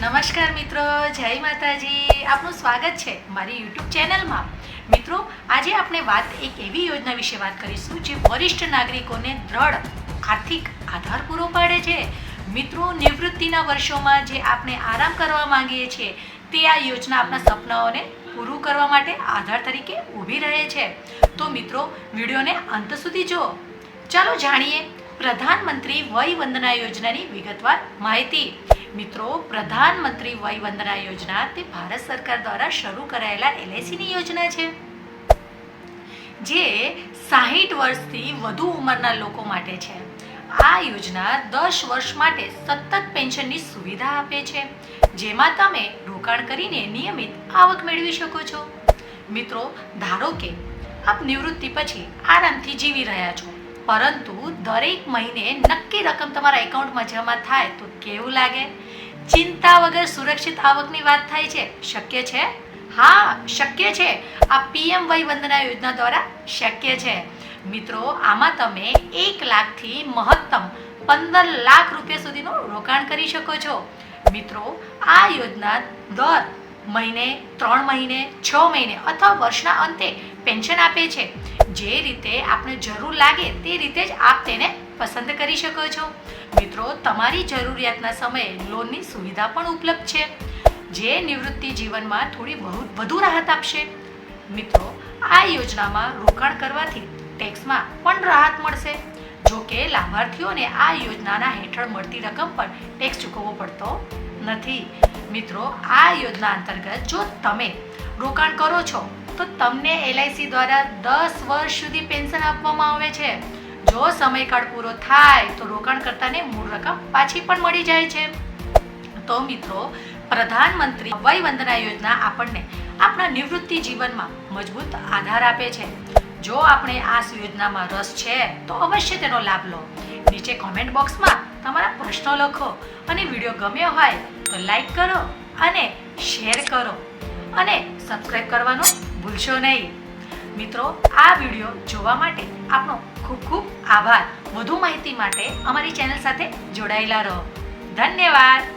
નમસ્કાર મિત્રો, જય માતાજી. આપનું સ્વાગત છે મારી યુટ્યુબ ચેનલમાં. મિત્રો, આજે આપણે વાત એક એવી યોજના વિશે વાત કરીશું જે વરિષ્ઠ નાગરિકોને દ્રઢ આર્થિક આધાર પૂરો પાડે છે. મિત્રો, નિવૃત્તિના વર્ષોમાં જે આપણે આરામ કરવા માંગીએ છીએ, તે આ યોજના આપણા સપનાઓને પૂરું કરવા માટે આધાર તરીકે ઊભી રહે છે. તો મિત્રો, વિડીયોને અંત સુધી જુઓ. ચાલો જાણીએ પ્રધાનમંત્રી વય વંદના યોજનાની વિગતવાર માહિતી. મિત્રો, પ્રધાનમંત્રી વય વંદના યોજના તે ભારત સરકાર દ્વારા શરૂ કરાયેલા એલઆઈસીની યોજના છે, જે સાહીઠ વર્ષથી વધુ ઉંમરના લોકો માટે છે. આ યોજના દસ વર્ષ માટે સતત પેન્શનની સુવિધા આપે છે, જેમાં તમે રોકાણ કરીને નિયમિત આવક મેળવી શકો છો. મિત્રો, ધારો કે આપ નિવૃત્તિ પછી આરામથી જીવી રહ્યા છો પરંતુ દરેક મહિને નક્કી રકમ તમારા એકાઉન્ટમાં જમા થાય તો કેવું લાગે? ચિંતા વગર સુરક્ષિત આવકની વાત થાય છે? શક્ય છે? હા, શક્ય છે. આ પીએમ વય વંદના યોજના દ્વારા શક્ય છે. મિત્રો, આમાં તમે એક લાખથી મહત્તમ પંદર લાખ રૂપિયા સુધીનું રોકાણ કરી શકો છો. મિત્રો, આ યોજના દર મહિને, ત્રણ મહિને, છ મહિને અથવા વર્ષના અંતે પેન્શન આપે છે. જે રીતે આપણે જરૂર લાગે તે રીતે જ આપ તેને પસંદ કરી શકો છો. મિત્રો, તમારી જરૂરિયાતના સમયે લોનની સુવિધા પણ ઉપલબ્ધ છે, જે નિવૃત્તિ જીવનમાં થોડી બહુ વધુ રાહત આપશે. મિત્રો, આ યોજનામાં રોકાણ કરવાથી ટેક્સમાં પણ રાહત મળશે. જો કે લાભાર્થીઓને આ યોજનાના હેઠળ મળતી રકમ પર ટેક્સ ચૂકવવો પડતો નથી. મિત્રો, આ યોજના અંતર્ગત જો તમે રોકાણ કરો છો તો તમને એલઆઈસી દ્વારા દસ વર્ષ સુધી પેન્શન આપવામાં આવે છે. જો સમયકાળ પૂરો થાય તો રોકાણકર્તાને મૂળ રકમ પાછી પણ મળી જાય છે. તો મિત્રો, પ્રધાનમંત્રી વય વંદના યોજના આપણને આપણા નિવૃત્તિ જીવનમાં મજબૂત આધાર આપે છે. જો આપણે આ યોજનામાં રસ છે, તો અવશ્ય તેનો લાભ લો. નીચે કોમેન્ટ બોક્સમાં તમારા પ્રશ્નો લખો અને વીડિયો ગમ્યો હોય તો લાઈક કરો અને શેર કરો. અને સબસ્ક્રાઈબ કરવાનું ભૂલશો નહીં. મિત્રો, આ વીડિયો જોવા માટે આપનો ખૂબ ખૂબ આભાર. વધુ માહિતી માટે અમારી ચેનલ સાથે જોડાયેલા રહો. ધન્યવાદ.